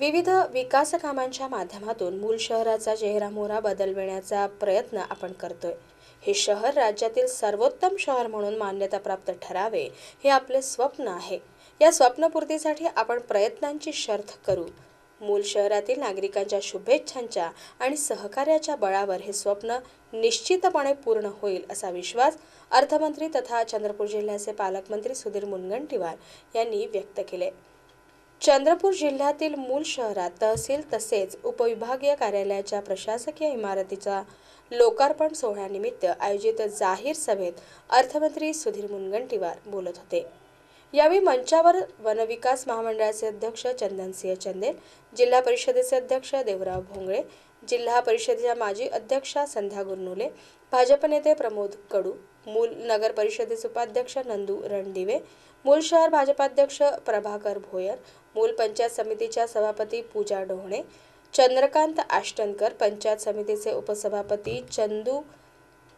विविध विकास कामांच्या माध्यमातून मूल शहराचा चेहरामोहरा बदलविण्याचा प्रयत्न आपण करतोय. हे शहर राज्यातील सर्वोत्तम शहर म्हणून मान्यताप्राप्त ठरावे हे आपले स्वप्न आहे. या स्वप्नपूर्तीसाठी आपण प्रयत्नांची शर्थ करू. मूल शहरातील नागरिकांच्या शुभेच्छांच्या आणि सहकार्याच्या बळावर हे स्वप्न निश्चितपणे पूर्ण होईल असा विश्वास अर्थमंत्री तथा चंद्रपूर जिल्ह्याचे पालकमंत्री सुधीर मुनगंटीवार यांनी व्यक्त केले. चंद्रपूर जिल्ह्यातील मूल शहरात तहसील तसेच उपविभागीय कार्यालयाच्या प्रशासकीय इमारतीचा लोकार्पण सोहळ्यानिमित्त आयोजित जाहीर सभेत अर्थमंत्री सुधीर मुनगंटीवार बोलत होते. यावेळी मंचावर वनविकास महामंडळाचे अध्यक्ष चंदनसिंह चंदेल जिल्हा परिषदेचे अध्यक्ष देवराव भोंगळे जिल्हा परिषदेच्या माजी अध्यक्षा संध्या गुरनुले भाजप नेते प्रमोद कडू मूल नगर परिषदेचे उपाध्यक्ष नंदू रणदिवे मूल शहर भाजपाध्यक्ष प्रभाकर भोयर मूल पंचायत समितीच्या सभापती पूजा डोहणे चंद्रकांत आष्टनकर पंचायत समितीचे उपसभापती चंदू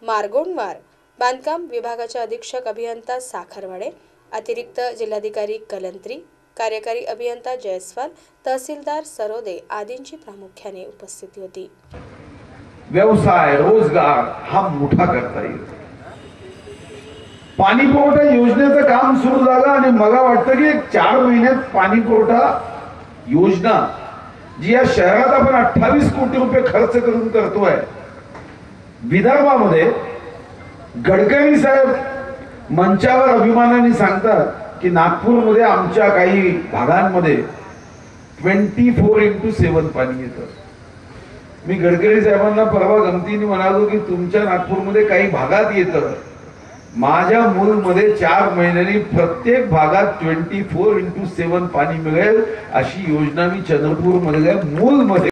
मार्गोणवार बांधकाम विभागाचे अधीक्षक अभियंता साखरवाडे अतिरिक्त जिल्हाधिकारी कलंत्री कार्यकारी अभियंता जयस्वाल तहसीलदार सरोदे आदींची प्रामुख्याने उपस्थिती होती. व्यवसाय रोजगार हा मोठा करता येईल. पाणी पुरवठा योजनेचं काम सुरू झालं आणि मला वाटतं की चार महिन्यात पाणी पुरवठा योजना जी या शहरात आपण अठ्ठावीस कोटी रुपये खर्च करून करतोय विदर्भामध्ये गडकरी साहेब मंचावर अभिमानाने सांगतात की नागपूरमध्ये आमच्या काही भागांमध्ये ट्वेंटी फोर इंटू सेवन पाणी येतं. मी गडकरी साहेबांना परवा गमतीने म्हणालो की तुमच्या नागपूरमध्ये काही भागात येतं. माझ्या मूलमध्ये चार महिन्यांनी प्रत्येक भागात ट्वेंटी फोर इंटू सेवन पाणी मिळेल अशी योजना मी चंद्रपूरमधल्या मूलमध्ये